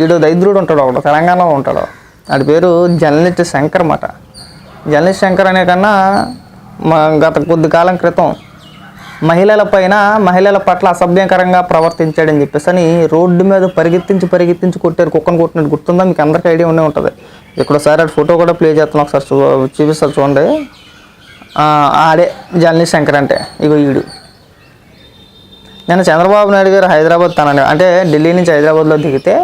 వీడు దైద్రుడు ఉంటాడు ఒకడు తెలంగాణలో ఉంటాడు. వాడి పేరు జర్నలిస్ట్ శంకర్ మాట జర్నలిస్ట్ శంకర్ అనే కన్నా మా గత కొద్ది కాలం క్రితం మహిళల పైన మహిళల పట్ల అసభ్యకరంగా ప్రవర్తించాడని చెప్పేసి అని రోడ్డు మీద పరిగెత్తించి పరిగెత్తించి కొట్టారు. కుక్కను కొట్టినట్టు గుర్తుందా? మీకు అందరికీ ఐడియా ఉండే ఉంటుంది. ఇక్కడ ఒకసారి ఆ ఫోటో కూడా ప్లే చేస్తాను ఒకసారి చూ చూపిస్తారు చూడండి. ఆడే జర్నలిస్ట్ శంకర్ అంటే ఇగో ఈడు. నేను చంద్రబాబు నాయుడు గారు హైదరాబాద్ తనని అంటే ఢిల్లీ నుంచి హైదరాబాద్లో దిగితే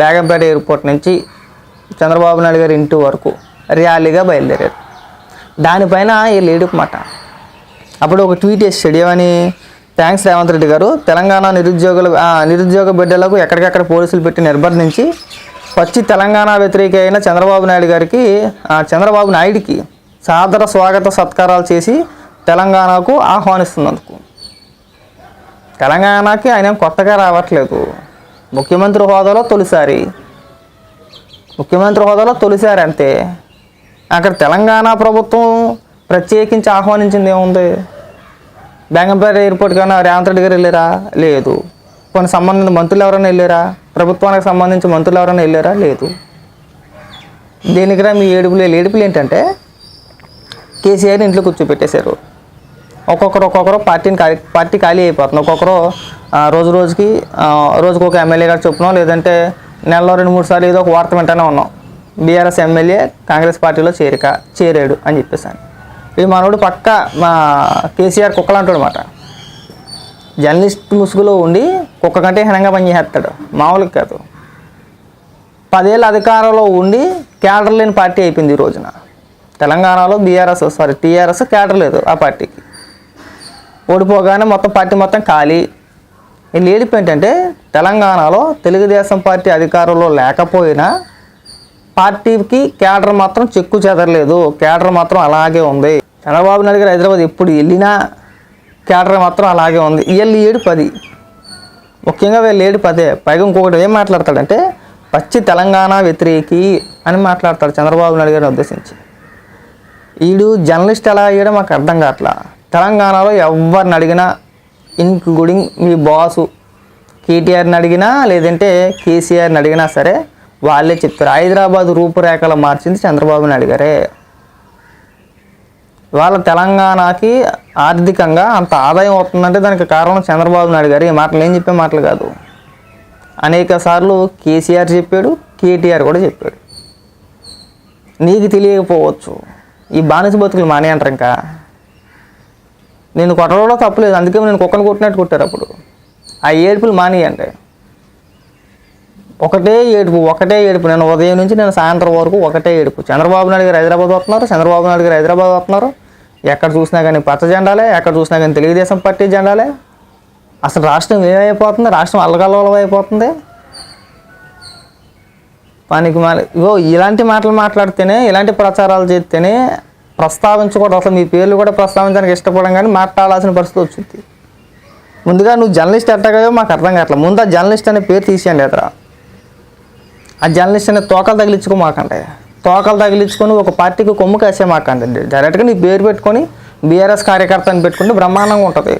బేగంపేట ఎయిర్పోర్ట్ నుంచి చంద్రబాబు నాయుడు గారి ఇంటి వరకు ర్యాలీగా బయలుదేరారు. దానిపైన ఈ లేడుపు మాట. అప్పుడు ఒక ట్వీట్ చేసాడు ఏమని థ్యాంక్స్ రేవంత్ రెడ్డి గారు. తెలంగాణ నిరుద్యోగుల ఆ, నిరుద్యోగ బిడ్డలకు ఎక్కడికక్కడ పోలీసులు పెట్టి నిర్బంధించి వచ్చి తెలంగాణ వ్యతిరేక అయిన చంద్రబాబు నాయుడు గారికి ఆ, చంద్రబాబు నాయుడికి సాదర స్వాగత సత్కారాలు చేసి తెలంగాణకు ఆహ్వానిస్తున్నందుకు. తెలంగాణకి ఆయన ఏం కొత్తగా రావట్లేదు. ముఖ్యమంత్రి హోదాలో తొలిసారి. ముఖ్యమంత్రి హోదాలో తొలిసారి అంతే అక్కడ తెలంగాణ ప్రభుత్వం ప్రత్యేకించి ఆహ్వానించింది ఏముంది? బెంగంపేట ఎయిర్పోర్ట్ కన్నా రేవంత్ రెడ్డి గారు వెళ్ళారా? లేదు. కొన్ని సంబంధించిన మంత్రులు ఎవరైనా వెళ్ళారా? ప్రభుత్వానికి సంబంధించి మంత్రులు ఎవరైనా వెళ్ళారా? లేదు. దీనికిరా మీ ఏడుపులు ఏడుపులు ఏంటంటే కేసీఆర్ ఇంట్లో కూర్చోపెట్టేశారు ఒక్కొక్కరు ఒక్కొక్కరు పార్టీని పార్టీ ఖాళీ అయిపోతుంది. ఒక్కొక్కరు రోజు రోజుకి ఆ, రోజుకు ఒక ఎమ్మెల్యే గారు చొప్పున లేదంటే నెలలో రెండు మూడు సార్లు ఏదో ఒక వార్త వింటూనే ఉన్నాం. బీఆర్ఎస్ ఎమ్మెల్యే కాంగ్రెస్ పార్టీలో చేరిక చేరాడు అని చెప్పేసాను ఈ మనోడు పక్క మా కేసీఆర్ కుక్కలు అంటాడు అనమాట జర్నలిస్ట్ ముసుగులో ఉండి కుక్క కంటే హీనంగా పనిచేస్తాడు మామూలుగా కాదు. పదేళ్ళ అధికారంలో ఉండి క్యాడర్ లేని పార్టీ అయిపోయింది ఈ రోజున. తెలంగాణలో బీఆర్ఎస్ సారీ టీఆర్ఎస్ క్యాడర్ లేదు ఆ పార్టీకి. ఓడిపోగానే మొత్తం పార్టీ మొత్తం ఖాళీ. ఈ ఏడుపు ఏంటంటే తెలంగాణలో తెలుగుదేశం పార్టీ అధికారంలో లేకపోయినా పార్టీకి క్యాడర్ మాత్రం చెక్కు చెదరలేదు. క్యాడర్ మాత్రం అలాగే ఉంది. చంద్రబాబు నాయుడు గారు హైదరాబాద్ ఎప్పుడు వెళ్ళినా క్యాడర్ మాత్రం అలాగే ఉంది. వీళ్ళు ఏడు పది. ముఖ్యంగా వీళ్ళు ఏడు పదే. పైగా ఇంకొకటి ఏం మాట్లాడతాడంటే పచ్చి తెలంగాణ వ్యతిరేకి అని మాట్లాడతాడు చంద్రబాబు నాయుడు గారిని ఉద్దేశించి. వీడు జర్నలిస్ట్ ఎలా అయ్యాడో మాకు అర్థం కావట్లా. తెలంగాణలో ఎవరిని అడిగినా ఇన్క్లూడింగ్ మీ బాసు కేటీఆర్ని అడిగినా లేదంటే కేసీఆర్ని అడిగినా సరే వాళ్ళే చెప్తారు. హైదరాబాద్ రూపురేఖలు మార్చింది చంద్రబాబు నాయుడు గారే. వాళ్ళ తెలంగాణకి ఆర్థికంగా అంత ఆదాయం అవుతుందంటే దానికి కారణం చంద్రబాబు నాయుడు గారు. ఈ మాటలు ఏం చెప్పే మాటలు కాదు. అనేక సార్లు కేసీఆర్ చెప్పాడు కేటీఆర్ కూడా చెప్పాడు. నీకు తెలియకపోవచ్చు. ఈ బానిస బతుకులు మానేయంటారు ఇంకా. నేను కొట్టడంలో తప్పలేదు. అందుకే నేను కుక్కను కొట్టినట్టు కొట్టారు అప్పుడు. ఆ ఏడుపులు మానేయండి. ఒకటే ఏడుపు ఒకటే ఏడుపు. నేను ఉదయం నుంచి నేను సాయంత్రం వరకు ఒకటే ఏడుపు. చంద్రబాబు నాయుడు గారు హైదరాబాద్ వస్తున్నారు చంద్రబాబు నాయుడు గారు హైదరాబాద్ వస్తున్నారు. ఎక్కడ చూసినా కానీ పచ్చ జెండాలే ఎక్కడ చూసినా కానీ తెలుగుదేశం పార్టీ జెండాలే. అసలు రాష్ట్రం ఏమైపోతుంది? రాష్ట్రం అల్లకల్లోలం పనికి మాలి ఇగో ఇలాంటి మాటలు మాట్లాడితేనే ఇలాంటి ప్రచారాలు చేస్తేనే ప్రస్తావించకూడదు. అసలు మీ పేర్లు కూడా ప్రస్తావించడానికి ఇష్టపడడం కానీ మాట్లాడాల్సిన పరిస్థితి వచ్చింది. ముందుగా నువ్వు జర్నలిస్ట్ ఎట్టగాయో మాకు అర్థం కావట్లేదు. ముందు ఆ జర్నలిస్ట్ అనే పేరు తీసేయండి ఎదురా. ఆ జర్నలిస్ట్ అనే తోకలు తగిలించుకో మాకండి. తోకలు తగిలించుకొని ఒక పార్టీకి కొమ్ము కాసే మాకండి. డైరెక్ట్గా నీ పేరు పెట్టుకొని బీఆర్ఎస్ కార్యకర్త అని పెట్టుకుంటే బ్రహ్మాండంగా ఉంటుంది.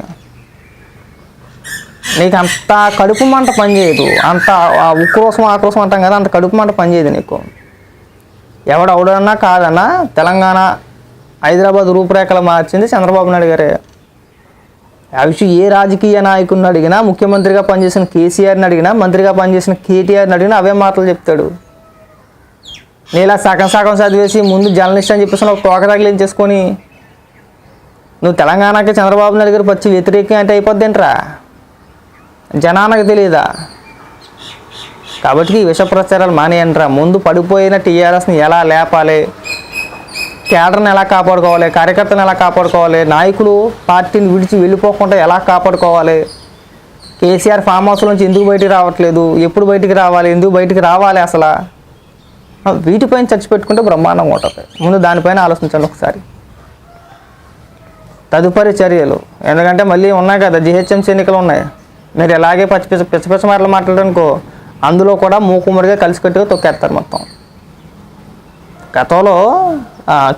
నీకు అంత కడుపు మంట పనిచేయదు. అంత ఆ ఉక్రోసం ఆక్రోసం అంటాం కదా అంత కడుపు మంట పనిచేయదు నీకు. ఎవడు కాదన్నా తెలంగాణ హైదరాబాద్ రూపురేఖలు మార్చింది చంద్రబాబు నాయుడు గారే. ఆ విషయం ఏ రాజకీయ నాయకుడిని అడిగినా ముఖ్యమంత్రిగా పనిచేసిన కేసీఆర్ని అడిగినా మంత్రిగా పనిచేసిన కేటీఆర్ని అడిగినా అవే మాటలు చెప్తాడు. నేను ఇలా సగం సగం చదివేసి ముందు జర్నలిస్ట్ అని చెప్పేసి ఒక తోక తగిలించేసుకొని నువ్వు తెలంగాణకి చంద్రబాబు నాయుడు గారు పచ్చి వ్యతిరేకం అంటే అయిపోద్దేంట్రా? జనానికి తెలియదా కాబట్టి ఈ విష ప్రచారాలు మానేయండిరా. ముందు పడిపోయిన టీఆర్ఎస్ని ఎలా లేపాలి? కేడర్ని ఎలా కాపాడుకోవాలి కార్యకర్తలను ఎలా కాపాడుకోవాలి నాయకులు పార్టీని విడిచి వెళ్ళిపోకుండా ఎలా కాపాడుకోవాలి కేసీఆర్ ఫామ్ హౌస్ నుంచి ఎందుకు బయటికి రావట్లేదు ఎప్పుడు బయటికి రావాలి ఎందుకు బయటికి రావాలి అసలు? వీటిపైన చర్చ పెట్టుకుంటే బ్రహ్మాండం ఉంటుంది. ముందు దానిపైన ఆలోచించండి ఒకసారి. తదుపరి చర్యలు ఎందుకంటే మళ్ళీ ఉన్నాయి కదా జిహెచ్ఎంసీ ఎన్నికలు ఉన్నాయి. మీరు ఎలాగే పచ్చి పిచ్చ పిచ్చ పిచ్చ మాటలు మాట్లాడనుకో అందులో కూడా మూకుమ్మడిగా కలిసికట్టుగా తొక్కేస్తారు మొత్తం. గతంలో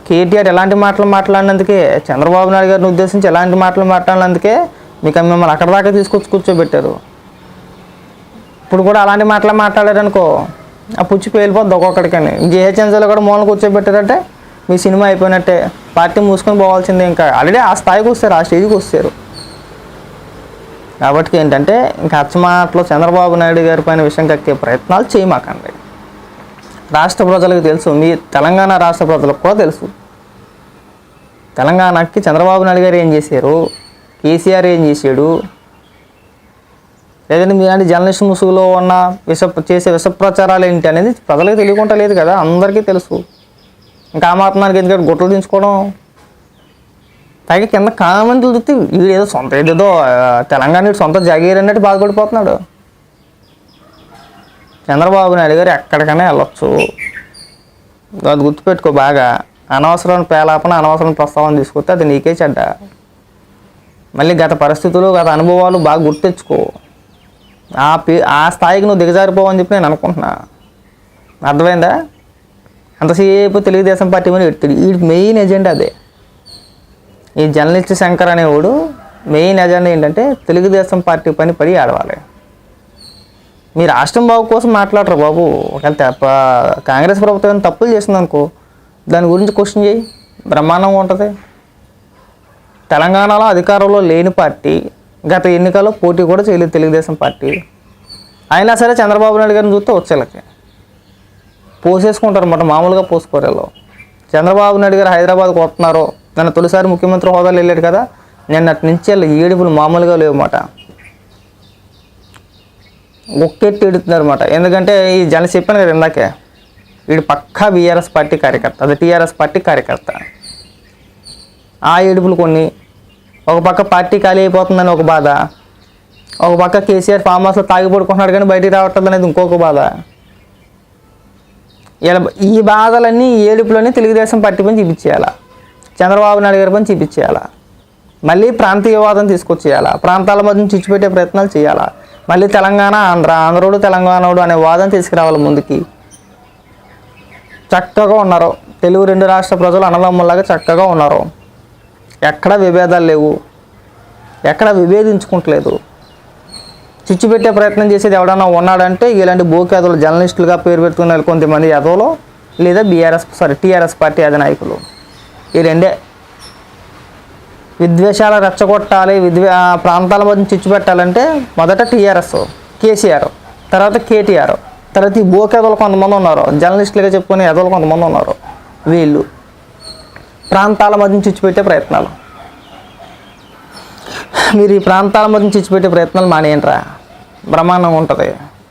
కేటీఆర్ ఎలాంటి మాటలు మాట్లాడినందుకే చంద్రబాబు నాయుడు గారిని ఉద్దేశించి ఎలాంటి మాటలు మాట్లాడినందుకే మీకు మిమ్మల్ని అక్కడ దాకా తీసుకొచ్చి కూర్చోబెట్టారు. ఇప్పుడు కూడా అలాంటి మాటలు మాట్లాడారనుకో ఆ పుచ్చి పేలిపోద్ది ఒక్కొక్కడికని. జిహెచ్ఎంసీలో కూడా మూలన కూర్చోబెట్టారంటే మీ సినిమా అయిపోయినట్టే పార్టీ మూసుకొని పోవాల్సిందే ఇంకా. ఆల్రెడీ ఆ స్థాయికి వస్తారు ఆ స్టేజ్కి వస్తారు. కాబట్టి ఏంటంటే ఇంకా అచ్చమాటలో చంద్రబాబు నాయుడు గారి పైన విషయం కక్కే ప్రయత్నాలు చేయమాకండి రాష్ట్ర ప్రజలకు తెలుసు. మీ తెలంగాణ రాష్ట్ర ప్రజలకు కూడా తెలుసు. తెలంగాణకి చంద్రబాబు నాయుడు గారు ఏం చేశారు? కేసీఆర్ ఏం చేశాడు? లేదంటే మీలాంటి జర్నలిస్ట్ ముసుగులో ఉన్న విష చేసే విష ప్రచారాలు ఏంటి అనేది ప్రజలకు తెలియకుండా లేదు కదా. అందరికీ తెలుసు. ఇంకా ఆ మాత్రానికి ఎందుకంటే గుట్టలు దించుకోవడం? పైగా కింద కామెంట్లు చూస్తే వీడు ఏదో సొంత ఏదేదో తెలంగాణ సొంత జాగీర్ అన్నట్టు బాధపడిపోతున్నాడు. చంద్రబాబు నాయుడు గారు ఎక్కడికైనా వెళ్ళొచ్చు. అది గుర్తుపెట్టుకో బాగా. అనవసరమైన పేలాపన అనవసరమైన ప్రస్తావన తీసుకొస్తే అది నీకే చెడ్డ. మళ్ళీ గత పరిస్థితులు గత అనుభవాలు బాగా గుర్తెచ్చుకో. ఆ పే ఆ స్థాయికి నువ్వు దిగజారిపోవని చెప్పి నేను అనుకుంటున్నా. అర్థమైందా? అంతసేపు తెలుగుదేశం పార్టీ మీద ఎడుతుంది ఈ మెయిన్ ఎజెండా అదే. ఈ జర్నలిస్ట్ శంకర్ అనేవాడు మెయిన్ ఎజెండా ఏంటంటే తెలుగుదేశం పార్టీ పని పడి ఆడవాలి మీ రాష్ట్రం బాబు కోసం మాట్లాడరు బాబు? ఒకవేళ తప్ప కాంగ్రెస్ ప్రభుత్వం ఏమైనా తప్పులు చేసింది అనుకో దాని గురించి క్వశ్చన్ చేయి. బ్రహ్మాండంగా ఉంటుంది. తెలంగాణలో అధికారంలో లేని పార్టీ గత ఎన్నికల్లో పోటీ కూడా చేయలేదు తెలుగుదేశం పార్టీ. అయినా సరే చంద్రబాబు నాయుడు గారిని చూస్తే వచ్చేళ్ళకి పోసేసుకుంటారు అన్నమాట మామూలుగా పోసుకోరేలో. చంద్రబాబు నాయుడు గారు హైదరాబాద్కి వస్తున్నారు నన్ను తొలిసారి ముఖ్యమంత్రి హోదాలో వెళ్ళాడు కదా నిన్నటి నుంచి ఏడుపులు మామూలుగా లేవన్నమాట. ఒక్కెట్టి ఎడుతున్నారు అనమాట ఎందుకంటే ఈ జన చెప్పాను కదా ఇందాకే వీడు పక్కా బీఆర్ఎస్ పార్టీ కార్యకర్త అది టీఆర్ఎస్ పార్టీ కార్యకర్త. ఆ ఏడుపులు కొన్ని ఒక పక్క పార్టీ ఖాళీ అయిపోతుందని ఒక బాధ ఒక పక్క కేసీఆర్ ఫామ్ హౌస్లో తాగి పడుకుంటున్నాడు కానీ బయటికి రావట్లేదు అనేది ఇంకొక బాధ. ఇలా ఈ బాధలన్నీ ఈ తెలుగుదేశం పార్టీ పని చూపించేయాలా? చంద్రబాబు నాయుడు గారి పని చూపించేయాలా? మళ్ళీ ప్రాంతీయవాదం తీసుకొచ్చేయాలా? ప్రాంతాల మధ్య చిచ్చుపెట్టే ప్రయత్నాలు చేయాలా? మళ్ళీ తెలంగాణ ఆంధ్ర ఆంధ్రోడు తెలంగాణడు అనే వాదం తీసుకురావాలి ముందుకి. చక్కగా ఉన్నారు. తెలుగు రెండు రాష్ట్ర ప్రజలు అన్నదమ్ములాగా చక్కగా ఉన్నారు. ఎక్కడ విభేదాలు లేవు. ఎక్కడ విభేదించుకుంటలేదు. చిచ్చు పెట్టే ప్రయత్నం చేసేది ఎవడన్నా ఉన్నాడంటే ఇలాంటి బోకేదలు జర్నలిస్టులుగా పేరు పెట్టుకున్న కొంతమంది యాదవులు లేదా బీఆర్ఎస్ సారీ టీఆర్ఎస్ పార్టీ అధినాయకులు. ఈ రెండే విద్వేషాలు రెచ్చగొట్టాలి విద్వే ప్రాంతాల మధ్య చిచ్చు పెట్టాలంటే మొదట టీఆర్ఎస్ కేసీఆర్ తర్వాత కేటీఆర్ తర్వాత ఈ బోకేదలు కొంతమంది ఉన్నారు జర్నలిస్టులుగా చెప్పుకునే ఎదలు కొంతమంది ఉన్నారు. వీళ్ళు ప్రాంతాల మధ్య చిచ్చు పెట్టే ప్రయత్నాలు. మీరు ఈ ప్రాంతాల మధ్య చిచ్చు పెట్టే ప్రయత్నాలు మానేయండిరా. బ్రహ్మాండంగా ఉంటుంది.